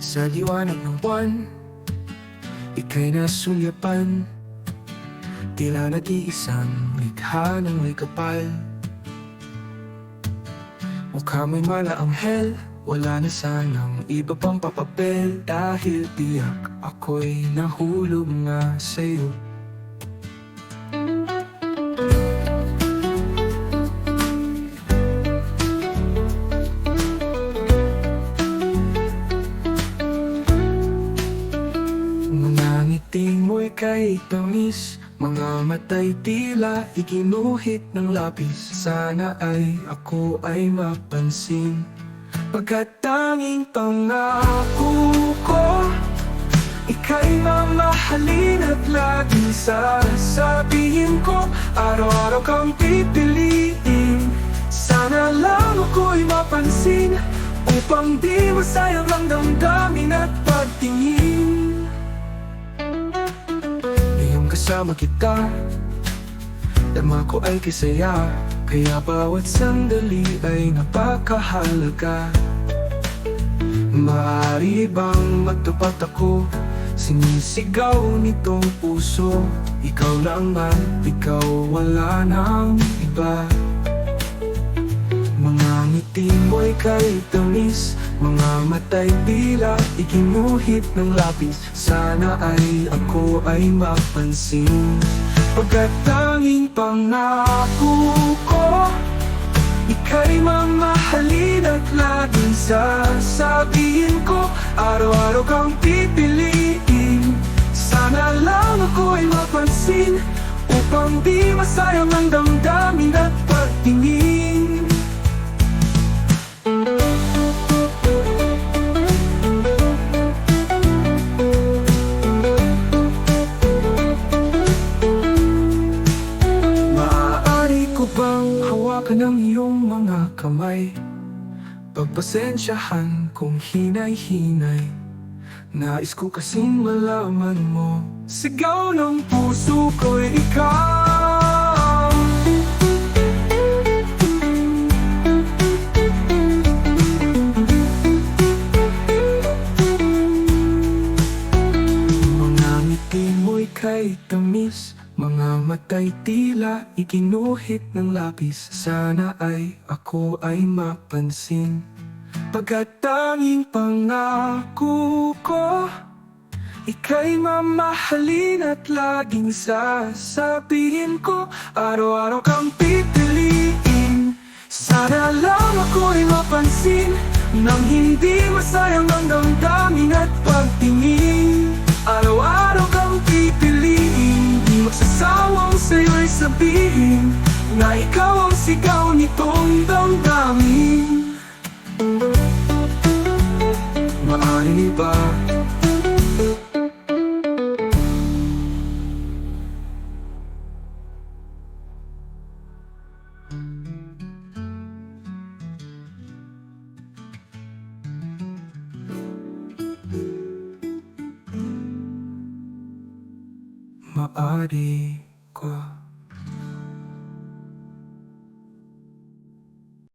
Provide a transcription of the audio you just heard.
Sa liwanag ng buwan Ika'y nasulyapan. Tila nag-iisang likha ng may kapal. Mukha may mala anghel Wala na sanang iba pang papapel. Dahil tiyak ako'y nahulog nga sa'yo kay tamis Mga matay tila ikinuhit ng lapis. Sana ay ako ay mapansin. Pagkat tanging pangako ko Ika'y mamahalin at laging sasabihin ko Araw-araw kang pipiliin. Sana lang ako'y mapansin Upang di masayang ang damdamin at pagtingin kasama kita. Dama ko ay kisaya Kaya bawat sandali ay napakahalaga. Maaari bang magtapat ako? Sinisigaw nitong puso. Ikaw lang at ikaw wala nang iba. Mga ngiti mo'y kay tamis Mga matay tila ikinuhit ng lapis. Sana ay ako ay mapansin. Pagkat tanging pangako ko Ika'y mamahalin at laging sasabihin ko Araw-araw kang pipiliin. Sana lang ako ay mapansin Upang di masayang ang damdamin at pagtingin hawakan ang iyong mga kamay? Pagpasensyahan kung hinay-hinay Nais ko kasing malaman mo Sigaw ng puso ko'y ikaw Mga ngiti mo'y kay tamis Mga matay tila ikinuhit ng lapis. Sana ay ako ay mapansin. Pagkat tanging pangako ko Ika'y mamahalin at laging sasabihin ko Araw-araw kang pipiliin. Sana lang ako'y mapansin Nang hindi masayang ang sabihin Na ikaw ang sigaw nitong damdamin Maaari ba? Maaari ko